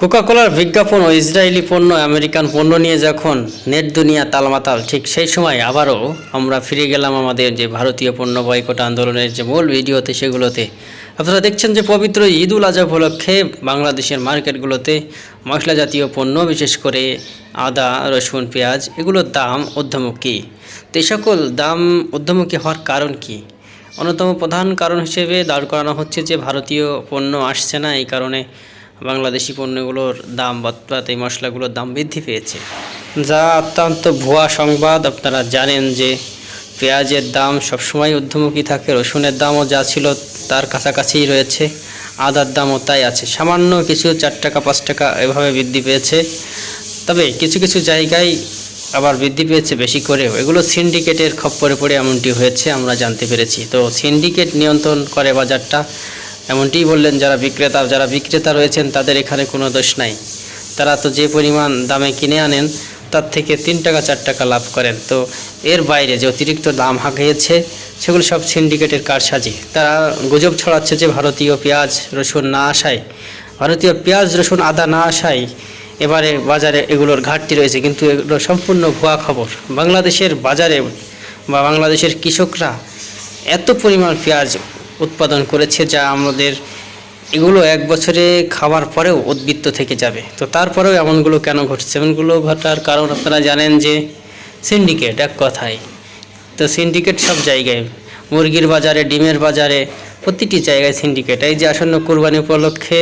কোকাকোলার বিজ্ঞাপন ও ইসরায়েলি পণ্য, আমেরিকান পণ্য নিয়ে যখন নেট দুনিয়া তালমাতাল, ঠিক সেই সময় আবারও আমরা ফিরে গেলাম আমাদের যে ভারতীয় পণ্য বয়কট আন্দোলনের যে মূল ভিডিওতে, সেগুলোতে। আপনারা দেখছেন যে পবিত্র ঈদ উল আজহা উপলক্ষে বাংলাদেশের মার্কেটগুলোতে মশলা জাতীয় পণ্য, বিশেষ করে আদা, রসুন, পেঁয়াজ, এগুলোর দাম ঊর্ধ্বমুখী। তো এই সকল দাম ঊর্ধ্বমুখী হওয়ার কারণ কী? অন্যতম প্রধান কারণ হিসেবে দাঁড় করানো হচ্ছে যে ভারতীয় পণ্য আসছে না, এই কারণে বাংলাদেশি পণ্যগুলোর দাম অর্থাৎ এই মশলাগুলোর দাম বৃদ্ধি পেয়েছে, যা অত্যন্ত ভুয়া সংবাদ। আপনারা জানেন যে পেঁয়াজের দাম সবসময় ঊর্ধ্বমুখী থাকে, রসুনের দামও যা ছিল তার কাছাকাছিই রয়েছে, আদার দামও তাই আছে। সামান্য কিছু চার টাকা, পাঁচ টাকা এভাবে বৃদ্ধি পেয়েছে, তবে কিছু কিছু জায়গায় আবার বৃদ্ধি পেয়েছে বেশি করেও। এগুলো সিন্ডিকেটের খপ্পরে পড়ে এমনটি হয়েছে, আমরা জানতে পেরেছি। তো সিন্ডিকেট নিয়ন্ত্রণ করে বাজারটা এমনটিই বললেন, যারা বিক্রেতা যারা বিক্রেতা রয়েছেন, তাদের এখানে কোনো দোষ নাই। তারা তো যে পরিমাণ দামে কিনে আনেন, তার থেকে তিন টাকা, চার টাকা লাভ করেন। তো এর বাইরে যে অতিরিক্ত দাম হাঁকিয়েছে, সেগুলো সব সিন্ডিকেটের কারসাজি। তারা গুজব ছড়াচ্ছে যে ভারতীয় পেঁয়াজ, রসুন না আসায়। ভারতীয় পেঁয়াজ, রসুন, আদা না আসায় এবারে বাজারে এগুলোর ঘাটতি রয়েছে, কিন্তু এগুলো সম্পূর্ণ ভুয়া খবর। বাংলাদেশের বাজারে বা বাংলাদেশের কৃষকরা এত পরিমাণ পেঁয়াজ উৎপাদন করেছে যা আমাদের এগুলো এক বছরে খাওয়ার পরেও উদ্বৃত্ত থেকে যাবে। তো তারপরেও এমনগুলো কেন ঘটছে? এমনগুলো ঘটার কারণ আপনারা জানেন যে সিন্ডিকেট এক কথায়। তো সিন্ডিকেট সব জায়গায়। মুরগির বাজারে, ডিমের বাজারে, প্রতিটি জায়গায় সিন্ডিকেট এই যে আসন্ন কোরবানি উপলক্ষে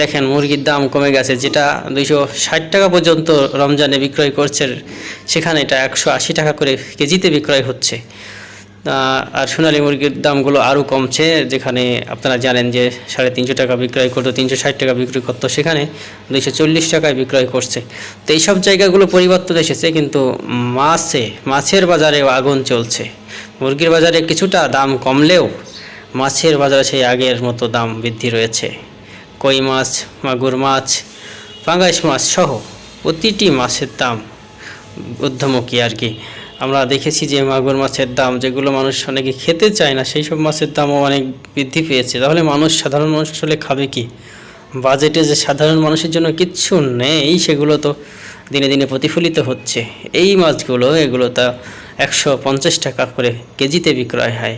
দেখেন মুরগির দাম কমে গেছে, যেটা দুইশো ষাট টাকা পর্যন্ত রমজানে বিক্রয় করছে সেখানে এটা একশো আশি টাকা করে কেজিতে বিক্রয় হচ্ছে। আর সোনালী মুরগির দামগুলো আরও কমছে, যেখানে আপনারা জানেন যে সাড়ে তিনশো টাকা বিক্রয় করতো, তিনশো ষাট টাকা বিক্রি করতো, সেখানে দুইশো চল্লিশ টাকায় বিক্রয় করছে। তো এইসব জায়গাগুলো পরিবর্তন এসেছে, কিন্তু মাছে, মাছের বাজারেও আগুন চলছে। মুরগির বাজারে কিছুটা দাম কমলেও মাছের বাজারে সেই আগের মতো দাম বৃদ্ধি রয়েছে। কই মাছ, মাগুর মাছ, পাঙ্গাইশ মাছ সহ প্রতিটি মাছের দাম ঊর্ধ্বমুখী আর কি। আমরা দেখেছি যে মাগুর মাছের দাম, যেগুলো মানুষ অনেকে খেতে চায় না, সেই সব মাছের দামও অনেক বৃদ্ধি পেয়েছে। তাহলে মানুষ, সাধারণ মানুষ আসলে খাবে কি? বাজেটে যে সাধারণ মানুষের জন্য কিচ্ছু নেই, সেগুলো তো দিনে দিনে প্রতিফলিত হচ্ছে। এই মাছগুলো, এগুলো তা একশো পঞ্চাশ টাকা করে কেজিতে বিক্রয় হয়।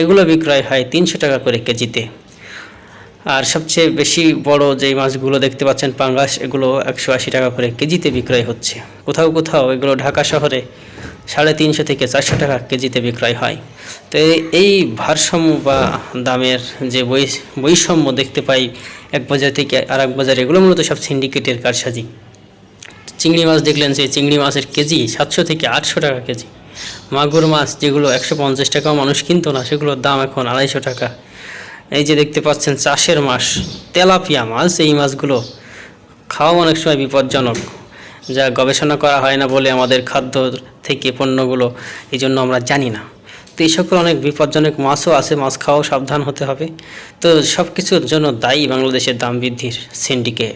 এগুলো বিক্রয় হয় তিনশো টাকা করে কেজিতে। আর সবচেয়ে বেশি বড় যেই মাছগুলো দেখতে পাচ্ছেন, পাঙ্গাস, এগুলো একশো আশি টাকা করে কেজিতে বিক্রয় হচ্ছে। কোথাও কোথাও এগুলো ঢাকা শহরে সাড়ে তিনশো থেকে চারশো টাকা কেজিতে বিক্রয় হয়। তো এই- ভারসাম্য বা দামের যে বৈষম্য দেখতে পাই এক বাজার থেকে আর এক বাজার, এগুলো মূলত সব সিন্ডিকেটের কারসাজি। চিংড়ি মাছ দেখলেন যে চিংড়ি মাছের কেজি সাতশো থেকে আটশো টাকা কেজি। মাগুর মাছ যেগুলো একশো পঞ্চাশ টাকাও মানুষ কিনতো না, সেগুলোর দাম এখন আড়াইশো টাকা। এই যে দেখতে পাচ্ছেন চাষের মাছ তেলাপিয়া মাছ, এই মাছগুলো খাওয়া অনেক সময় বিপজ্জনক। যা গবেষণা করা হয় না বলে আমাদের খাদ্য থেকে পণ্যগুলো এই জন্য আমরা জানি না। তো এই সকল অনেক বিপজ্জনক মাছও আছে, মাছ খাওয়াও সাবধান হতে হবে। তো সব কিছুর জন্য দায়ী বাংলাদেশের দাম বৃদ্ধির সিন্ডিকেট